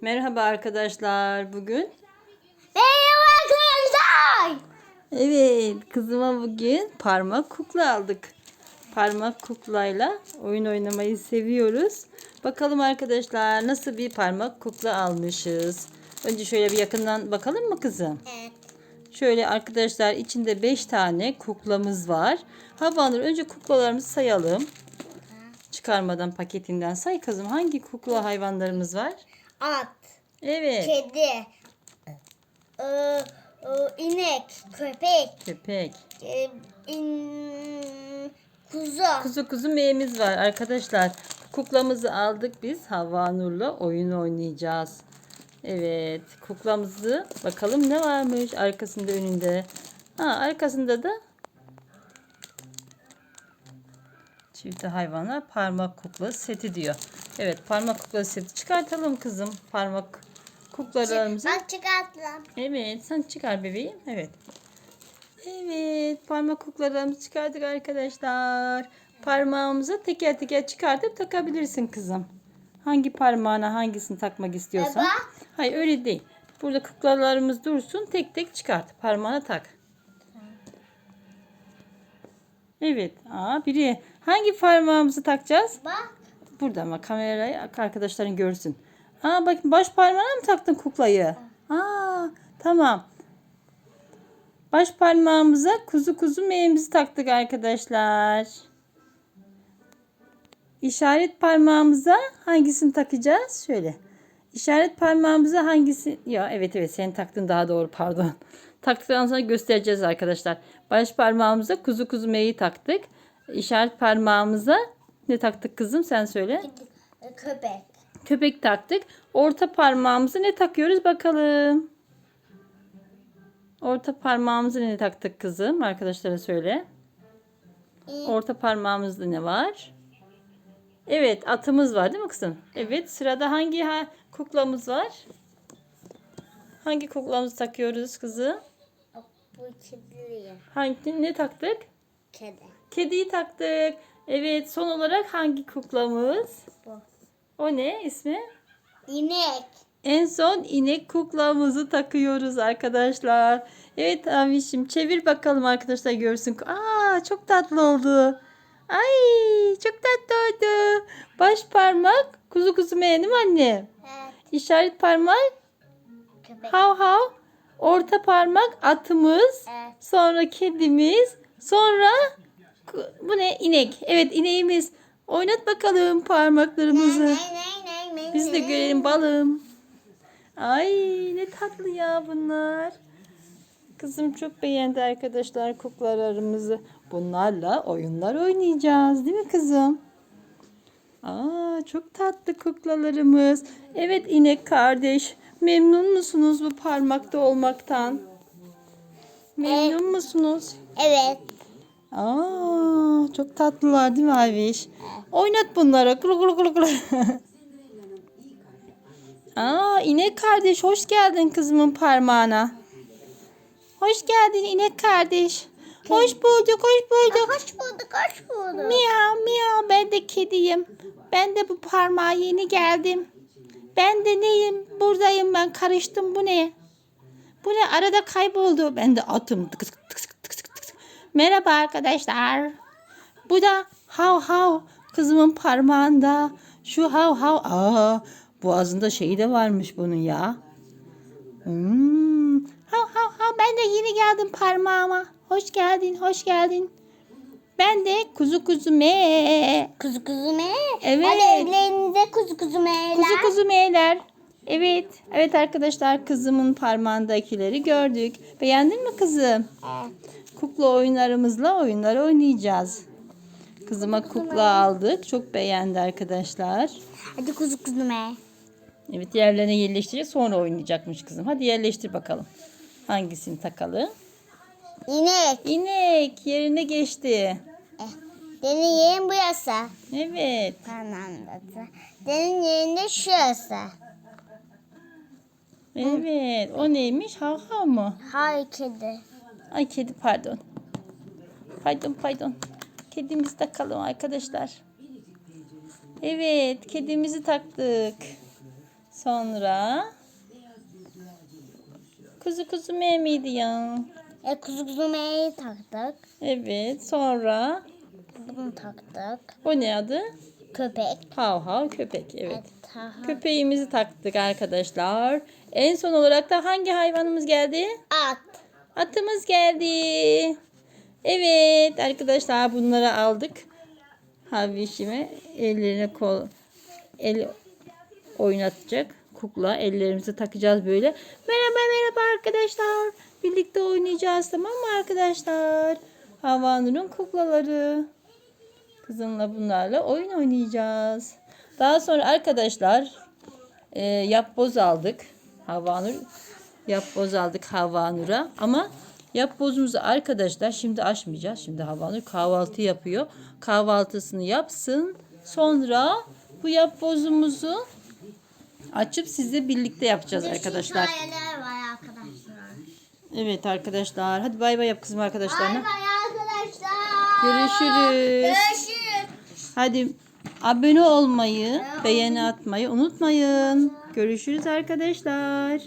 Merhaba arkadaşlar. Bugün Merhaba arkadaşlar. evet kızıma bugün parmak kukla aldık. Parmak kuklayla oyun oynamayı seviyoruz. Bakalım arkadaşlar nasıl bir parmak kukla almışız. Önce şöyle bir yakından bakalım mı kızım? Evet. Şöyle arkadaşlar içinde 5 tane kuklamız var. Havanur önce kuklalarımızı sayalım. Çıkarmadan paketinden say kızım. Hangi kukla hayvanlarımız var? At, Evet. kedi, ee, ee, inek, köpek, Köpek. ee, in, kuzu. Kuzu kuzu meyemiz var arkadaşlar. Kuklamızı aldık biz. Havva Nur'la oyun oynayacağız. Evet. Kuklamızı bakalım ne varmış arkasında önünde. Ha arkasında da çifte hayvanlar parmak kukla seti diyor. Evet parmak kukla seti çıkartalım kızım. Parmak kuklalarımızı. Bak çıkarttım. Evet sen çıkar bebeğim. Evet. Evet parmak kuklarımızı çıkardık arkadaşlar. Parmağımıza teker teker çıkartıp takabilirsin kızım. Hangi parmağına hangisini takmak istiyorsan. Baba. Hayır öyle değil. Burada kuklalarımız dursun tek tek çıkart. Parmağına tak. Evet. Aa, biri. Hangi parmağımızı takacağız? Bak. Burada ama kamerayı arkadaşların görsün. Aa bak baş parmağına mı taktın kuklayı? Aa tamam. Baş parmağımıza kuzu kuzu meyemizi taktık arkadaşlar. İşaret parmağımıza hangisini takacağız? Şöyle. İşaret parmağımıza hangisi? Ya evet evet sen taktın daha doğru pardon. Taktıktan sonra göstereceğiz arkadaşlar. Baş parmağımıza kuzu kuzu meyi taktık. İşaret parmağımıza ne taktık kızım sen söyle. Köpek. Köpek taktık. Orta parmağımıza ne takıyoruz bakalım. Orta parmağımıza ne taktık kızım? Arkadaşlara söyle. Orta parmağımızda ne var? Evet atımız var değil mi kızım? Evet sırada hangi ha kuklamız var? Hangi kuklamızı takıyoruz kızım? Bu kedi. Hangi ne taktık? Kedi. Kediyi taktık. Evet son olarak hangi kuklamız? Bu. O ne ismi? İnek. En son inek kuklamızı takıyoruz arkadaşlar. Evet abişim çevir bakalım arkadaşlar görsün. Aa çok tatlı oldu. Ay çok tatlı oldu. Baş parmak kuzu kuzu beğendim anne. Evet. İşaret parmak Köpek. hav hav. Orta parmak atımız. Evet. Sonra kedimiz. Sonra bu ne inek. Evet ineğimiz. Oynat bakalım parmaklarımızı. Biz de görelim balım. Ay ne tatlı ya bunlar. Kızım çok beğendi arkadaşlar kuklalarımızı. Bunlarla oyunlar oynayacağız değil mi kızım? Aa çok tatlı kuklalarımız. Evet inek kardeş. Memnun musunuz bu parmakta olmaktan? Memnun musunuz? Evet. Aa çok tatlılar değil mi Ayviş? Oynat bunları. Kulu kulu kulu kulu. Aa inek kardeş hoş geldin kızımın parmağına. Hoş geldin inek kardeş. Hoş bulduk, hoş bulduk. Hoş bulduk, hoş bulduk. Miyav miyav ben de kediyim. Ben de bu parmağa yeni geldim. Ben de neyim? Buradayım ben karıştım bu ne? Bu ne arada kayboldu. Ben de atım. Tık tık. Merhaba arkadaşlar. Bu da hav hav kızımın parmağında. Şu hav hav. Aa, boğazında şeyi de varmış bunun ya. Hmm. Hav hav hav ben de yeni geldim parmağıma. Hoş geldin, hoş geldin. Ben de kuzu kuzu me. Kuzu kuzu me. Evet. Hadi evlerinize kuzu kuzu meler. Kuzu kuzu meyler. Evet. Evet arkadaşlar kızımın parmağındakileri gördük. Beğendin mi kızım? Evet. Kukla oyunlarımızla oyunlar oynayacağız. Kızıma kukla aldık. Çok beğendi arkadaşlar. Hadi kuzu kuzu me. Evet yerlerine yerleştirecek sonra oynayacakmış kızım. Hadi yerleştir bakalım. Hangisini takalım? İnek. İnek yerine geçti. Eh, Senin yerin burası. Evet. Tamam. Senin yerin de şurası. Evet. O neymiş? Hav mı? Hayır kedi. Ay kedi pardon. Pardon pardon. Kedimizi takalım arkadaşlar. Evet kedimizi taktık. Sonra kuzu kuzu memeydi ya. E kuzu kuzu meyi taktık. Evet. Sonra Bunu taktık. o ne adı? Köpek. Hav hav köpek. Evet. Evet. Köpeğimizi taktık arkadaşlar. En son olarak da hangi hayvanımız geldi? At. Atımız geldi. Evet arkadaşlar bunları aldık. Havişime ellerine kol el oynatacak kukla ellerimizi takacağız böyle. Merhaba merhaba arkadaşlar. Birlikte oynayacağız tamam mı arkadaşlar? Havanur'un kuklaları. Kızımla bunlarla oyun oynayacağız. Daha sonra arkadaşlar e, yapboz aldık. Havanur yapboz aldık Havanur'a. Ama yapbozumuzu arkadaşlar şimdi açmayacağız. Şimdi Havanur kahvaltı yapıyor. Kahvaltısını yapsın. Sonra bu yapbozumuzu açıp sizle birlikte yapacağız arkadaşlar. Hikayeler var arkadaşlar. Evet arkadaşlar. Hadi bay bay yap kızım Bay arkadaşlarına. bay arkadaşlar. Görüşürüz. Görüşürüz. Hadi abone olmayı, beğeni atmayı unutmayın. Görüşürüz arkadaşlar.